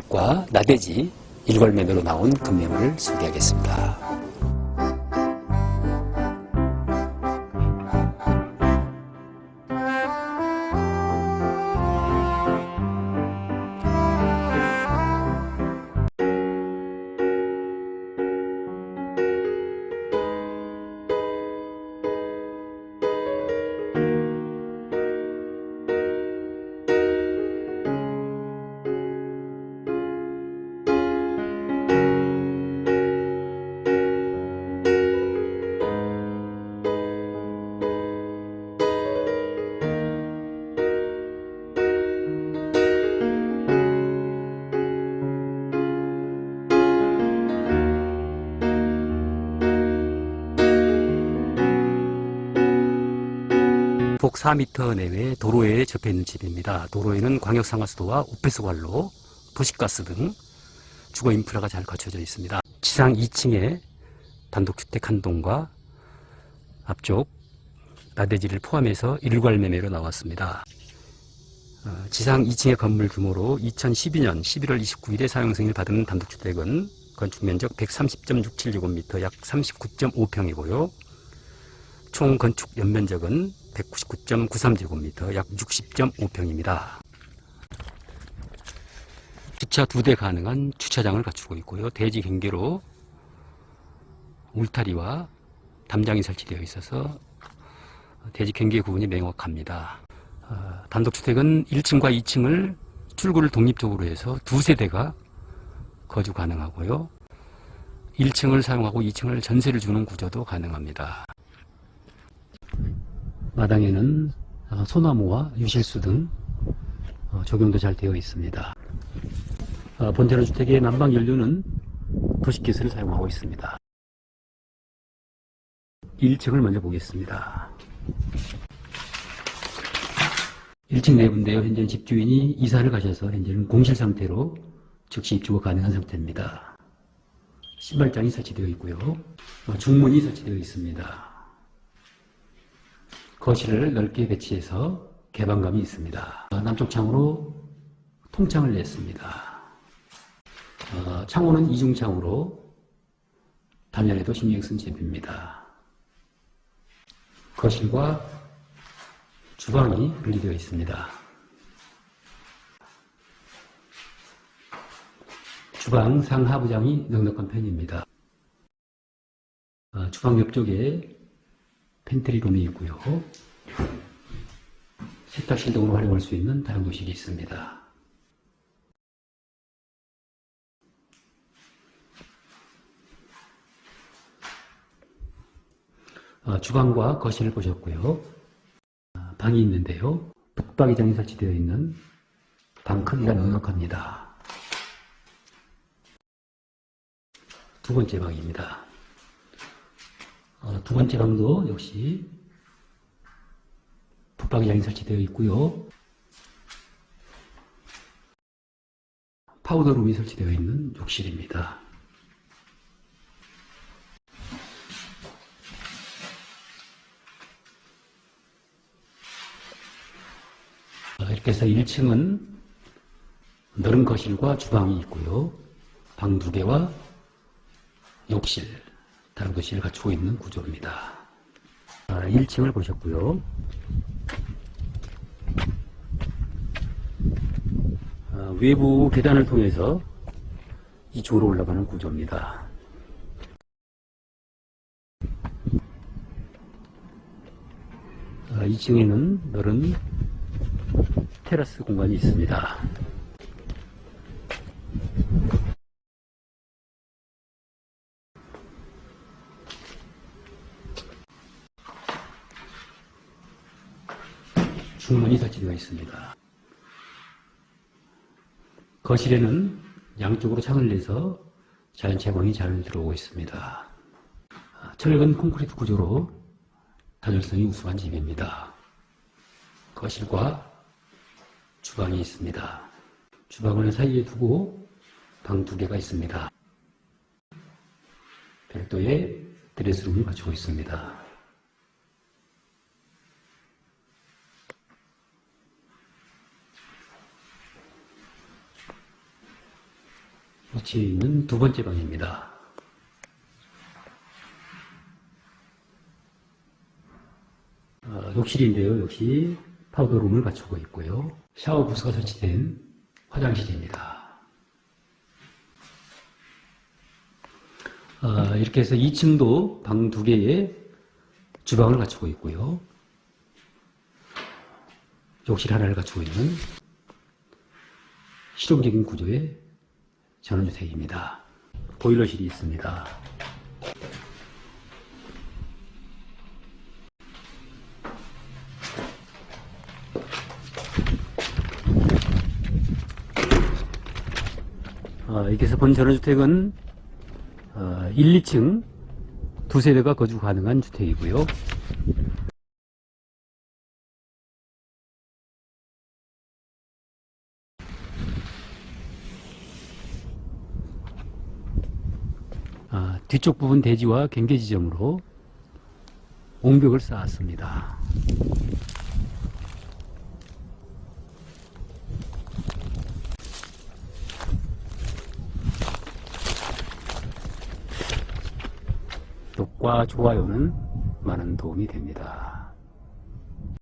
단독주택과 나대지 일괄 매매로 나온 급매물을 소개하겠습니다. 북 4m 내외 도로에 접해 있는 집입니다. 도로에는 광역상하수도와 오폐수관로, 도시가스 등 주거 인프라가 잘 갖춰져 있습니다. 지상 2층에 단독주택 한 동과 앞쪽 나대지를 포함해서 일괄 매매로 나왔습니다. 어, 지상 2층의 건물 규모로 2012년 11월 29일에 사용 승인을 받은 단독주택은 건축 면적 130.67제곱미터 약 39.5평이고요. 총 건축 연면적은 199.93제곱미터 약 60.5평입니다. 주차 두 대 가능한 주차장을 갖추고 있고요. 대지 경계로 울타리와 담장이 설치되어 있어서 대지 경계 구분이 명확합니다. 어, 단독주택은 1층과 2층을 출구를 독립적으로 해서 두 세대가 거주 가능하고요. 1층을 사용하고 2층을 전세를 주는 구조도 가능합니다. 마당에는 어, 소나무와 유실수 등 어, 적용도 잘 되어 있습니다. 어, 본테너 주택의 난방 연료는 도시가스를 사용하고 있습니다. 1층을 먼저 보겠습니다. 1층 내부인데요. 현재 집주인이 이사를 가셔서 현재는 공실 상태로 즉시 입주가 가능한 상태입니다. 신발장이 설치되어 있고요. 어, 중문이 설치되어 있습니다. 거실을 넓게 배치해서 개방감이 있습니다. 어, 남쪽 창으로 통창을 냈습니다. 어, 창호는 이중창으로 단열에도 신경 쓴 제품입니다. 거실과 주방이 분리되어 있습니다. 주방 상하부장이 넉넉한 편입니다. 어, 주방 옆쪽에 팬트리룸이 있고요. 세탁실 등으로 활용할 수 있는 다용도실이 있습니다. 어, 주방과 거실을 보셨고요. 아, 방이 있는데요. 북박이장이 설치되어 있는 방 크기가 넉넉합니다. 두 번째 방입니다. 어, 두 번째 방도 역시 북박이장이 설치되어 있고요. 파우더룸이 설치되어 있는 욕실입니다. 어, 이렇게 해서 1층은 넓은 거실과 주방이 있고요. 방 두 개와 욕실, 다용도실을 갖추고 있는 구조입니다. 1층을 보셨고요. 아, 외부 계단을 통해서 이쪽으로 올라가는 구조입니다. 아, 2층에는 넓은 테라스 공간이 있습니다. 중문이 설치되어 있습니다. 거실에는 양쪽으로 창을 내서 자연 채광이 잘 들어오고 있습니다. 철근 콘크리트 구조로 단열성이 우수한 집입니다. 거실과 주방이 있습니다. 주방을 사이에 두고 방 두 개가 있습니다. 별도의 드레스룸을 갖추고 있습니다. 위치해 있는 두 번째 방입니다. 어, 욕실인데요. 역시 파우더룸을 갖추고 있고요. 샤워 부스가 설치된 화장실입니다. 어, 이렇게 해서 2층도 방 두 개에 주방을 갖추고 있고요. 욕실 하나를 갖추고 있는 실용적인 구조의 전원주택입니다. 보일러실이 있습니다. 어, 여기서 본 전원주택은 어, 1, 2층 두 세대가 거주 가능한 주택이고요. 아, 뒤쪽 부분 대지와 경계 지점으로 옹벽을 쌓았습니다. 구독과 좋아요는 많은 도움이 됩니다.